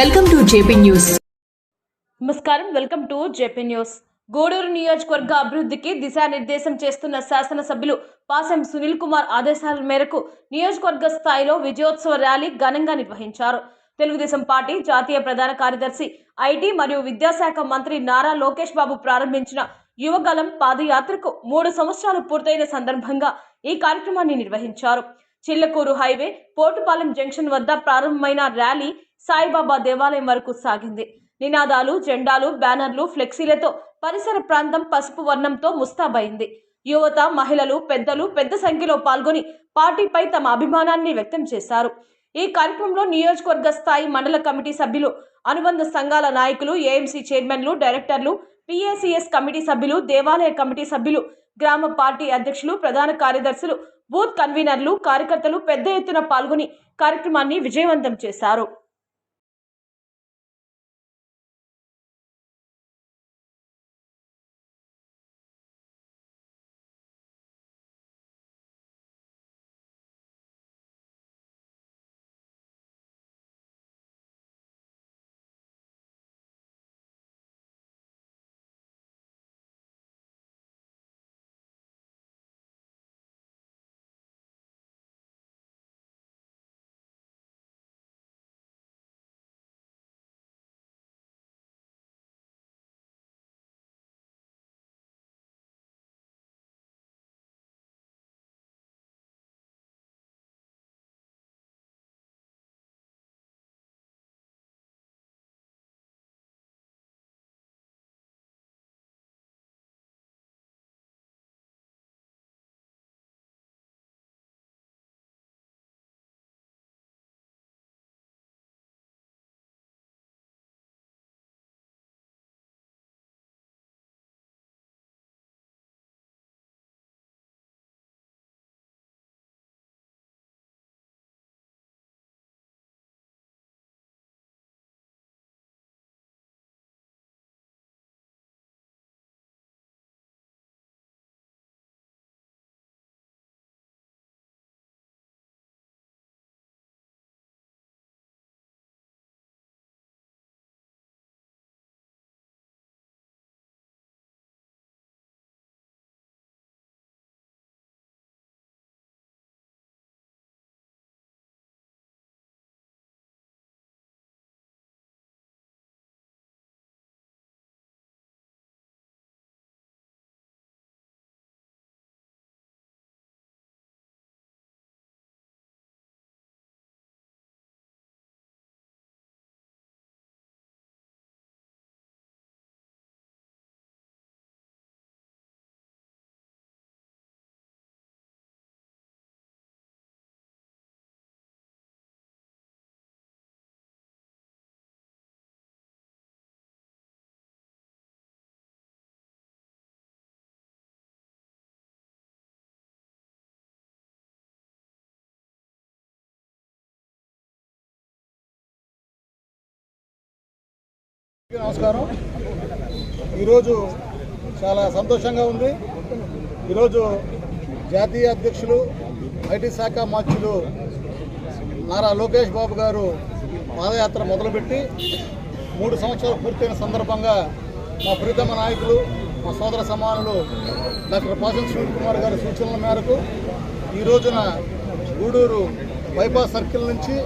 Welcome to JP news నమస్కారం. Welcome to JP news Guduru నియోజకవర్గ అభివృద్ధికి దిశానిర్దేశం చేస్తున్న శాసనసభ్యులు పాసెం సునీల్ కుమార్ ఆదేశాల మేరకు నియోజకవర్గ స్థాయిలో విజయోత్సవ ర్యాలీ ఘనంగా నిర్వహించారు. తెలుగుదేశం పార్టీ జాతీయ ప్రధాన కార్యదర్శి ఐటీ మరియు విద్యాశాఖ మంత్రి నారా లోకేష్ బాబు ప్రారంభించిన యువగలం పాదయాత్రకు మూడు సంవత్సరాలు పూర్తయిన సందర్భంగా ఈ కార్యక్రమాన్ని నిర్వహించారు. చిల్లకూరు హైవే పోటుపాలెం జంక్షన్ వద్ద ప్రారంభమైన ర్యాలీ సాయిబాబా దేవాలయం వరకు సాగింది. నినాదాలు జెండాలు బ్యానర్లు ఫ్లెక్సీలతో పరిసర ప్రాంతం పసుపు వర్ణంతో ముస్తాబైంది. యువత మహిళలు పెద్దలు పెద్ద సంఖ్యలో పాల్గొని పార్టీపై తమ అభిమానాన్ని వ్యక్తం చేశారు. ఈ కార్యక్రమంలో నియోజకవర్గ స్థాయి మండల కమిటీ సభ్యులు అనుబంధ సంఘాల నాయకులు ఏఎంసీ చైర్మన్లు డైరెక్టర్లు పిఏసిఎస్ కమిటీ సభ్యులు దేవాలయ కమిటీ సభ్యులు గ్రామ పార్టీ అధ్యక్షులు ప్రధాన కార్యదర్శులు బూత్ కన్వీనర్లు కార్యకర్తలు పెద్ద ఎత్తున పాల్గొని కార్యక్రమాన్ని విజయవంతం చేశారు. నమస్కారం. ఈరోజు చాలా సంతోషంగా ఉంది. ఈరోజు జాతీయ అధ్యక్షులు ఐటీ శాఖ మార్చులు నారా లోకేష్ బాబు గారు పాదయాత్ర మొదలుపెట్టి మూడు సంవత్సరాలు పూర్తయిన సందర్భంగా మా ప్రీతమ నాయకులు మా సోదర సమానులు డాక్టర్ పాసం సునీల్ కుమార్ గారి సూచనల మేరకు ఈ రోజున గూడూరు బైపాస్ సర్కిల్ నుంచి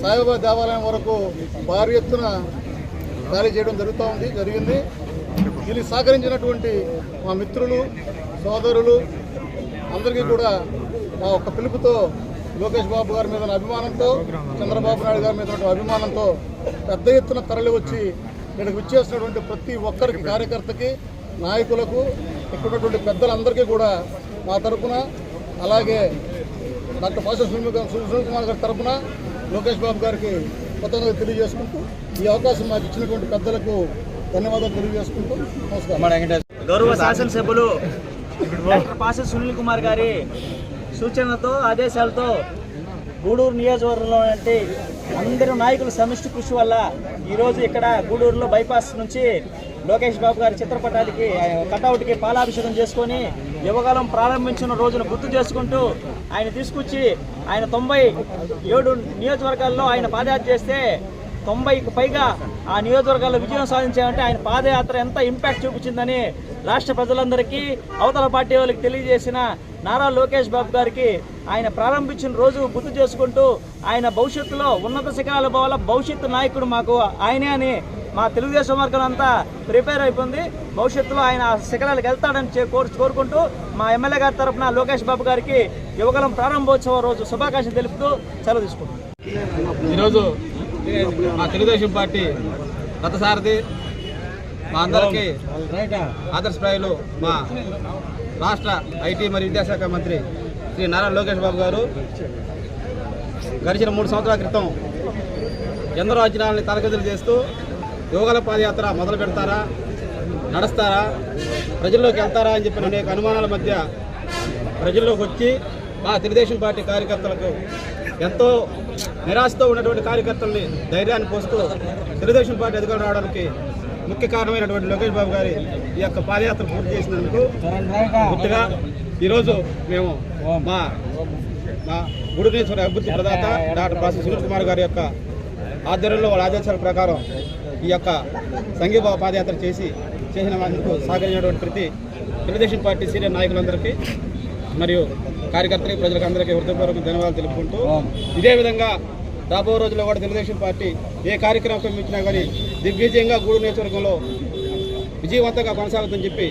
సాయిబాబా దేవాలయం వరకు భారీ ఎత్తున ర్యాలీ చేయడం జరుగుతూ ఉంది జరిగింది. దీనికి సహకరించినటువంటి మా మిత్రులు సోదరులు అందరికీ కూడా మా ఒక్క పిలుపుతో లోకేష్ బాబు గారి మీద అభిమానంతో చంద్రబాబు నాయుడు గారి మీద అభిమానంతో పెద్ద ఎత్తున తరలి వచ్చి ఇక్కడికి విచ్చేసినటువంటి ప్రతి ఒక్కరికి కార్యకర్తకి నాయకులకు ఇక్కడ పెద్దలందరికీ కూడా మా తరపున అలాగే డాక్టర్ పాస సునీల్ కుమార్ గారి తరఫున లోకేష్ బాబు గారికి కొత్తగా తెలియజేసుకుంటూ ఈ అవకాశం మాకు ఇచ్చినటువంటి పెద్దలకు ధన్యవాదాలు తెలియజేసుకుంటూ నమస్కారం. గౌరవ శాసనసభ్యులు డాక్టర్ పాస సునీల్ కుమార్ గారి సూచనలతో ఆదేశాలతో గూడూరు నియోజకవర్గంలో అంటే అందరూ నాయకుల సమిష్టి కృషి వల్ల ఈరోజు ఇక్కడ గూడూరులో బైపాస్ నుంచి లోకేష్ బాబు గారి చిత్రపటానికి కటౌట్కి పాలాభిషేకం చేసుకొని యువకాలం ప్రారంభించిన రోజును గుర్తు చేసుకుంటూ ఆయన తీసుకొచ్చి ఆయన తొంభై ఏడు నియోజకవర్గాల్లో ఆయన పాదయాత్ర చేస్తే తొంభైకి పైగా ఆ నియోజకవర్గాల్లో విజయం సాధించామంటే ఆయన పాదయాత్ర ఎంత ఇంపాక్ట్ చూపించిందని రాష్ట్ర ప్రజలందరికీ అవతల పార్టీ వాళ్ళకి తెలియజేసిన నారా లోకేష్ బాబు గారికి ఆయన ప్రారంభించిన రోజు గుర్తు చేసుకుంటూ ఆయన భవిష్యత్తులో ఉన్నత శిఖరాల పోవాల భవిష్యత్తు నాయకుడు మాకు ఆయనే అని మా తెలుగుదేశం వర్గం అంతా ప్రిపేర్ అయిపోయింది. భవిష్యత్తులో ఆయన ఆ శిఖరాలకు వెళ్తాడని చే- కోరుకుంటూ మా ఎమ్మెల్యే గారి తరఫున లోకేష్ బాబు గారికి యువగలం ప్రారంభోత్సవ రోజు శుభాకాంక్షలు తెలుపుతూ సెలవు తీసుకుంటున్నాం. ఈరోజు మా తెలుగుదేశం పార్టీ రథసారథి మా అందరికీ ఆదర్శప్రాయులు మా రాష్ట్ర ఐటీ మరియు విద్యాశాఖ మంత్రి శ్రీ నారా లోకేష్ బాబు గారు. గడిచిన మూడు సంవత్సరాల క్రితం ఎందరో అంచనాలని తరగతులు చేస్తూ యోగాల పాదయాత్ర మొదలు పెడతారా నడుస్తారా ప్రజల్లోకి వెళ్తారా అని చెప్పిన అనేక అనుమానాల మధ్య ప్రజల్లోకి వచ్చి మా తెలుగుదేశం పార్టీ కార్యకర్తలకు ఎంతో నిరాశతో ఉన్నటువంటి కార్యకర్తల్ని ధైర్యాన్ని పోస్తూ తెలుగుదేశం పార్టీ అధికారం రావడానికి ముఖ్య కారణమైనటువంటి లోకేష్ బాబు గారి ఈ యొక్క పాదయాత్ర పూర్తి చేసినందుకు గుర్తుగా ఈరోజు మేము మా మా గుడినేశ్వర అభివృద్ధి ప్రదాత డాక్టర్ పాసి సునీల్ కుమార్ గారి యొక్క ఆధ్వర్యంలో వాళ్ళ ఆదేశాల ప్రకారం ఈ యొక్క సంఘీభావ పాదయాత్ర చేసి చేసిన వారికి సహకరించినటువంటి ప్రతి తెలుగుదేశం పార్టీ సీనియర్ నాయకులందరికీ మరియు కార్యకర్తలకి ప్రజలకు అందరికీ హృదయపూర్వక ధన్యవాదాలు తెలుపుకుంటూ ఇదే విధంగా రాబో రోజుల్లో కూడా తెలుగుదేశం పార్టీ ఏ కార్యక్రమం ఇచ్చినా కానీ దిగ్విజయంగా గూడు నియోజకవర్గంలో విజయవంతంగా కొనసాగుతుందని చెప్పి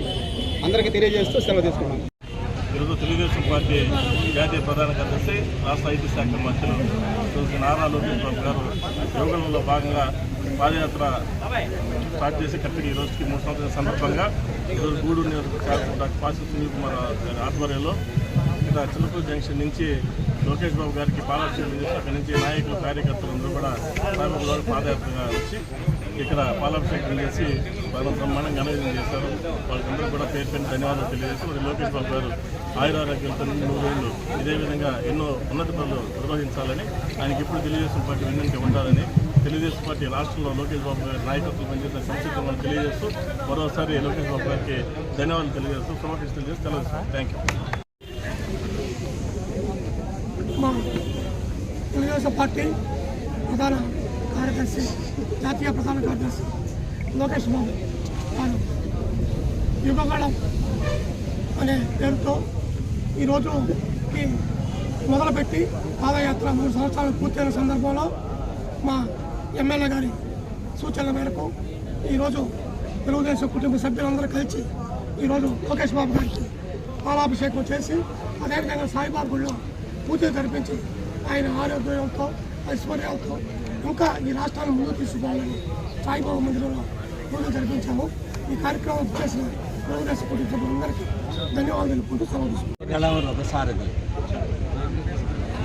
అందరికీ తెలియజేస్తూ సెలవు తీసుకున్నాను. ఈరోజు తెలుగుదేశం పార్టీ జాతీయ ప్రధాన కార్యదర్శి రాష్ట్ర ఐటీ శాఖ మంత్రులు శ్రీ నారా లోకేశ్వరరావు గారు యోగంలో భాగంగా పాదయాత్ర స్టార్ట్ చేసి కరెక్ట్గా ఈ రోజుకి మూడు సంవత్సరాల సందర్భంగా ఈరోజు గూడూరు నియోజకవర్గ డాక్టర్ పాసి సునీల్ కుమార్ గారి ఆధ్వర్యంలో ఇక్కడ చిన్నపూర్ జంక్షన్ నుంచి లోకేష్ బాబు గారికి పాలాభిషేకం చేసి అక్కడి నుంచి నాయకులు కార్యకర్తలందరూ కూడా సాయిబాబు గారు పాదయాత్రగా వచ్చి ఇక్కడ పాలాభిషేకం చేసి వాళ్ళ బ్రహ్మాండంగా ఘనవిజయం చేశారు. వాళ్ళకందరూ కూడా పేరు పేరు ధన్యవాదాలు తెలియజేసి మరి లోకేష్ బాబు గారు ఆయురారోగ్యంతో మూడు రోజులు ఇదే విధంగా ఎన్నో ఉన్నత పనులు నిర్వహించాలని ఆయనకి ఎప్పుడు తెలుగుదేశం పార్టీ వెన్నంటి ఉండాలని తెలుగుదేశం పార్టీ రాష్ట్రంలో లోకేష్ బాబు గారి నాయకత్వం పనిచేసిన సంసిద్ధంగా తెలియజేస్తూ మరోసారి లోకేష్ బాబు గారికి ధన్యవాదాలు తెలియజేస్తూ సమర్పిస్తూ తెలియజేస్తూ థ్యాంక్ యూ మా పార్టీ ప్రధాన కార్యదర్శి జాతీయ ప్రధాన కార్యదర్శి లోకేష్ బాబు వారు యుగగళం అనే పేరుతో ఈరోజు ఈ మొదలుపెట్టి పాదయాత్ర మూడు సంవత్సరాలు పూర్తయిన సందర్భంలో మా ఎమ్మెల్యే గారి సూచనల మేరకు ఈరోజు తెలుగుదేశం కుటుంబ సభ్యులందరూ కలిసి ఈరోజు లోకేష్ బాబు గారికి పాలాభిషేకం చేసి అదేవిధంగా సాయిబాబు గుడిలో పూజలు జరిపించి ఆయన ఆరోగ్యంతో ఐశ్వర్యాలతో ఇంకా ఈ రాష్ట్రాన్ని ముందుకు తీసుకుపోవాలని సాయిబాబా మందిరంలో పూజలు జరిపించాము. ఈ కార్యక్రమం చేసిన కాంగ్రెస్ కుటుంబందరికీ ధన్యవాదాలు తెలుపుకుంటూ సెలవు తీసుకుంటాం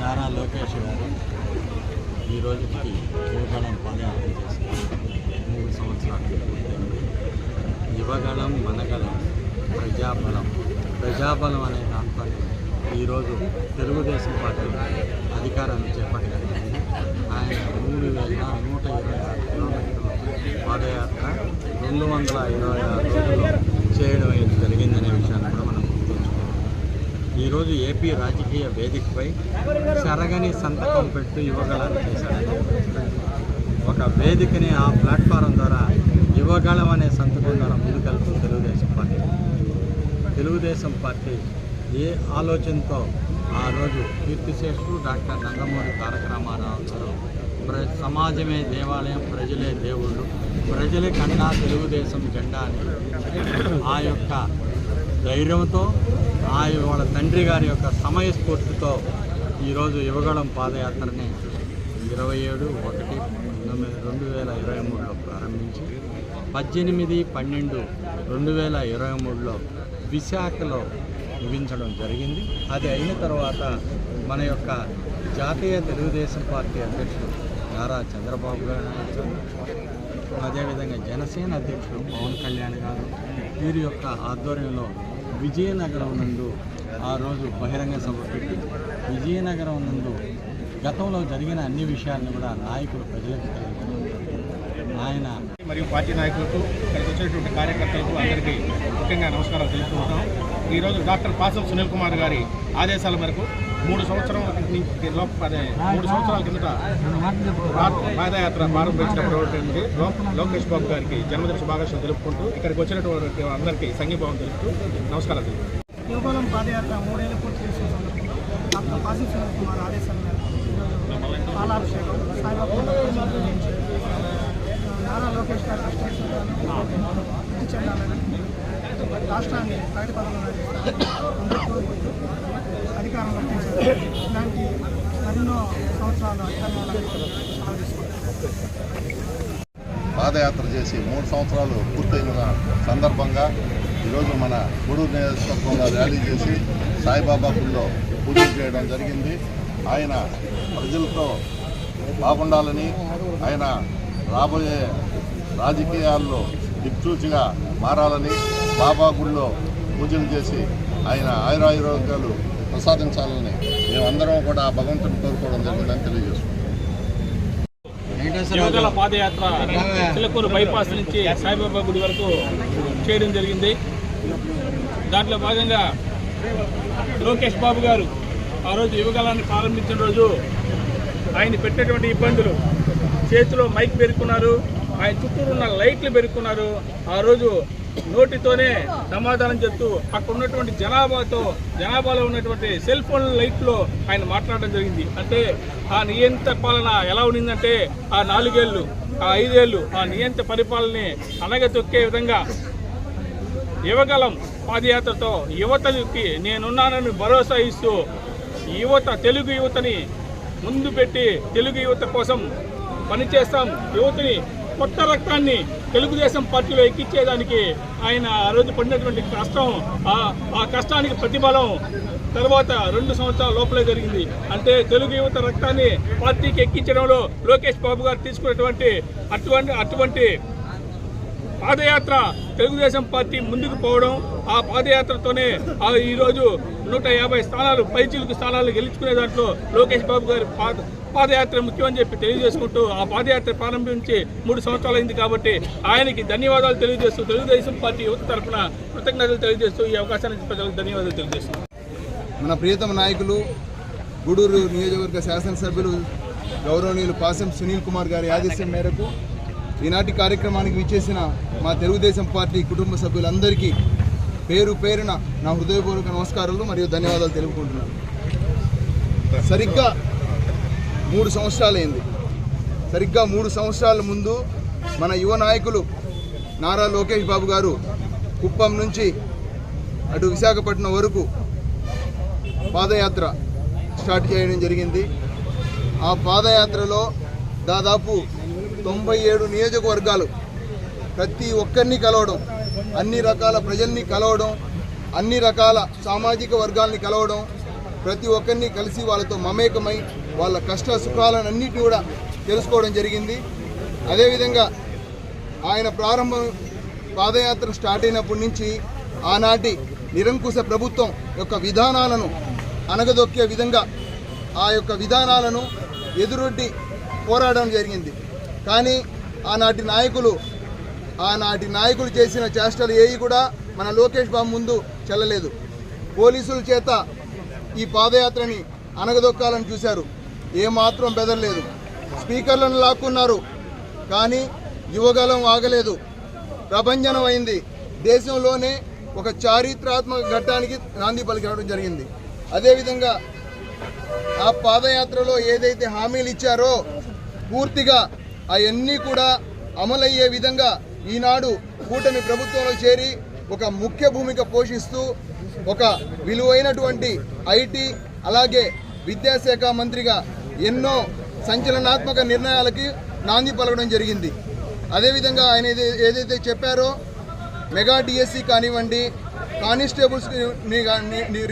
నారా లోకేష్ గారు ఈ రోజుకి యువగళం పాదయాత్ర చేసి మూడు సంవత్సరాలు యువగళం మనగళం ప్రజాబలం. ప్రజాబలం అనే దాంతో ఈరోజు తెలుగుదేశం పార్టీ అధికారాన్ని చేపట్టడం ఆయన మూడు వేల నూట ఇరవై ఆరు కిలోమీటర్ల పాదయాత్ర రెండు వందల ఇరవై ఆరు చేయడం అనేది జరిగిందనే విషయాన్ని కూడా మనం గుర్తుంచుకోవాలి. ఈరోజు ఏపీ రాజకీయ వేదికపై సరగని సంతకం పెట్టు యువగళాన్ని చేశాడు ఒక వేదికని ఆ ప్లాట్ఫారం ద్వారా యువగళం అనే సంతకం ద్వారా ముందుకెళ్తుంది తెలుగుదేశం పార్టీ. తెలుగుదేశం పార్టీ ఏ ఆలోచనతో ఆ రోజు కీర్తిశేషుడు డాక్టర్ నందమూరి తారక రామారావు గారు ప్ర సమాజమే దేవాలయం ప్రజలే దేవుళ్ళు ప్రజలే కన్నా తెలుగుదేశం జెండా అని ఆ యొక్క ధైర్యంతో ఆ వాళ్ళ తండ్రి గారి యొక్క సమయస్ఫూర్తితో ఈరోజు యువగళం పాదయాత్రని ఇరవై ఏడు ఒకటి పంతొమ్మిది రెండు వేల ఇరవై మూడులో ప్రారంభించి పద్దెనిమిది పన్నెండు రెండు వేల ఇరవై మూడులో విశాఖలో ముగించడం జరిగింది. అది అయిన తర్వాత మన యొక్క జాతీయ తెలుగుదేశం పార్టీ అధ్యక్షుడు నారా చంద్రబాబు గారు అదేవిధంగా జనసేన అధ్యక్షుడు పవన్ కళ్యాణ్ గారు వీరి యొక్క ఆధ్వర్యంలో విజయనగరం నందు ఆ రోజు బహిరంగ సభ పెట్టి విజయనగరం నందు గతంలో జరిగిన అన్ని విషయాలను కూడా నాయకులు ప్రజలకు తెలియజేయడం ఆయన మరియు పార్టీ నాయకులకు కలిసి వచ్చినటువంటి కార్యకర్తలకు అందరికీ ముఖ్యంగా నమస్కారాలు తెలుపుకుంటాం ఈరోజు డాక్టర్ పాసం సునీల్ కుమార్ గారి ఆదేశాల మేరకు మూడు సంవత్సరాల అదే మూడు సంవత్సరాల కిందట పాదయాత్ర ప్రారంభించినటువంటి లోకేష్ బాబు గారికి జన్మదిన శుభాకాంక్షలు తెలుపుకుంటూ ఇక్కడికి వచ్చినటువంటి అందరికీ సంఘీభావం తెలుపుతూ నమస్కారాలు తెలుపుతున్నాను. యువకులం పాదయాత్ర మూడేళ్ళు పూర్తి చేసిన సందర్భంలో డాక్టర్ పాసి సునీల్ కుమార్ ఆదేశాల మేరకు పాలాభిషేకం సాయిబాబా నారా లోకేష్ గారు కష్టాలను చెందాలని రాష్ట్రాన్ని ప్రగతి పదంలో అధికారం వర్తించారు ఇలాంటి మరెన్నో సంవత్సరాలు అధికారంలో పాదయాత్ర చేసి మూడు సంవత్సరాలు పూర్తయిన సందర్భంగా ఈరోజు మన గూడూరు నియోజకవర్గంలో ర్యాలీ చేసి సాయిబాబా గుళ్ళో పూజలు చేయడం జరిగింది. ఆయన ప్రజలతో బాగుండాలని ఆయన రాబోయే రాజకీయాల్లో దిక్సూచిగా మారాలని బాబా గుళ్ళో పూజలు చేసి ఆయన ఆయురారోగ్యాలు ప్రసాదించాలని మేమందరం కూడా భగవంతుని కోరుకోవడం జరిగిందని తెలియజేస్తున్నాం. యువకుల పాదయాత్ర చిలకూరు బైపాస్ నుంచి సాయిబాబా గుడి వరకు చేయడం జరిగింది. దాంట్లో భాగంగా లోకేష్ బాబు గారు ఆ రోజు యువగలాన్ని ప్రారంభించిన రోజు ఆయన పెట్టినటువంటి ఇబ్బందులు. చేతిలో మైక్ పెరుక్కున్నారు ఆయన చుట్టూరు ఉన్న లైట్లు పెరుక్కున్నారు. ఆ రోజు నోటితోనే సమాధానం చెప్తూ అక్కడ ఉన్నటువంటి జనాభాతో జనాభాలో ఉన్నటువంటి సెల్ ఫోన్ లైట్లో ఆయన మాట్లాడడం జరిగింది. అంటే ఆ నియంత పాలన ఎలా ఉండిందంటే ఆ నాలుగేళ్ళు ఆ ఐదేళ్ళు ఆ నియంత పరిపాలనని అనగతొక్కే విధంగా యువగలం పాదయాత్రతో యువతకి నేనున్నానని భరోసా ఇస్తూ యువత తెలుగు యువతని ముందు పెట్టి తెలుగు యువత కోసం పనిచేస్తాం. యువతని కొత్త రక్తాన్ని తెలుగుదేశం పార్టీలో ఎక్కించేదానికి ఆయన ఆ రోజు పడినటువంటి కష్టం ఆ కష్టానికి ప్రతిఫలం తర్వాత రెండు సంవత్సరాల లోపలే జరిగింది. అంటే తెలుగు యువత రక్తాన్ని పార్టీకి ఎక్కించడంలో లోకేష్ బాబు గారు తీసుకున్నటువంటి అటువంటి అటువంటి పాదయాత్ర తెలుగుదేశం పార్టీ ముందుకు పోవడం ఆ పాదయాత్రతోనే ఈరోజు నూట యాభై స్థానాలు పైచిలుకు స్థానాలు గెలుచుకునే దాంట్లో లోకేష్ బాబు గారి పాద పాదయాత్ర ముఖ్యమని చెప్పి తెలియజేసుకుంటూ ఆ పాదయాత్ర ప్రారంభించి మూడు సంవత్సరాలు అయింది కాబట్టి ఆయనకి ధన్యవాదాలు తెలియజేస్తూ తెలుగుదేశం పార్టీ యువత తరఫున కృతజ్ఞతలు తెలియజేస్తూ ఈ అవకాశానికి ప్రజలకు ధన్యవాదాలు తెలియజేస్తున్నాను మన ప్రియతమ నాయకులు గూడూరు నియోజకవర్గ శాసనసభ్యులు గౌరవనీయులు పాసం సునీల్ కుమార్ గారి ఆదేశం మేరకు ఈనాటి కార్యక్రమానికి విచ్చేసిన మా తెలుగుదేశం పార్టీ కుటుంబ సభ్యులందరికీ పేరు పేరున నా హృదయపూర్వక నమస్కారాలు మరియు ధన్యవాదాలు తెలుపుకుంటున్నాను. సరిగ్గా మూడు సంవత్సరాలైంది. సరిగ్గా మూడు సంవత్సరాల ముందు మన యువ నాయకులు నారా లోకేష్ బాబు గారు కుప్పం నుంచి అటు విశాఖపట్నం వరకు పాదయాత్ర స్టార్ట్ చేయడం జరిగింది. ఆ పాదయాత్రలో దాదాపు తొంభై ఏడు నియోజకవర్గాలు ప్రతి ఒక్కరిని కలవడం అన్ని రకాల ప్రజల్ని కలవడం అన్ని రకాల సామాజిక వర్గాల్ని కలవడం ప్రతి ఒక్కరిని కలిసి వాళ్ళతో మమేకమై వాళ్ళ కష్ట సుఖాలను అన్నిటి కూడా తెలుసుకోవడం జరిగింది. అదేవిధంగా ఆయన ప్రారంభం పాదయాత్ర స్టార్ట్ అయినప్పటి నుంచి ఆనాటి నిరంకుశ ప్రభుత్వం యొక్క విధానాలను అనగదొక్కే విధంగా ఆ యొక్క విధానాలను ఎదురొడ్డి పోరాడడం జరిగింది. కానీ ఆనాటి నాయకులు ఆనాటి నాయకులు చేసిన చేష్టలు ఏవి కూడా మన లోకేష్ బాబు ముందు చెల్లలేదు. పోలీసుల చేత ఈ పాదయాత్రని అనగదొక్కాలని చూశారు. ఏమాత్రం బెదరలేదు. స్పీకర్లను లాక్కున్నారు కానీ యువగలం ఆగలేదు. ప్రభంజనం అయింది దేశంలోనే ఒక చారిత్రాత్మక ఘట్టానికి నాంది పలికినడం జరిగింది. అదేవిధంగా ఆ పాదయాత్రలో ఏదైతే హామీలు ఇచ్చారో పూర్తిగా అవన్నీ కూడా అమలయ్యే విధంగా ఈనాడు కూటమి ప్రభుత్వంలో చేరి ఒక ముఖ్య భూమిక పోషిస్తూ ఒక విలువైనటువంటి ఐటీ అలాగే విద్యాశాఖ మంత్రిగా ఎన్నో సంచలనాత్మక నిర్ణయాలకి నాంది పలకడం జరిగింది. అదేవిధంగా ఆయన ఏదైతే చెప్పారో మెగా డిఎస్సి కానివ్వండి కానిస్టేబుల్స్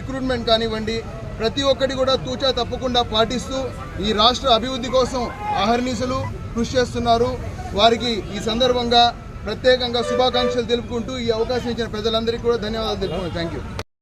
రిక్రూట్మెంట్ కానివ్వండి ప్రతి ఒక్కటి కూడా తూచా తప్పకుండా పాటిస్తూ ఈ రాష్ట్ర అభివృద్ధి కోసం అహర్నిశలు కృషి చేస్తున్నారు. వారికి ఈ సందర్భంగా ప్రత్యేకంగా శుభాకాంక్షలు తెలుపుకుంటూ ఈ అవకాశం ఇచ్చిన ప్రజలందరికీ కూడా ధన్యవాదాలు తెలుపుకుంటున్నాను. Thank you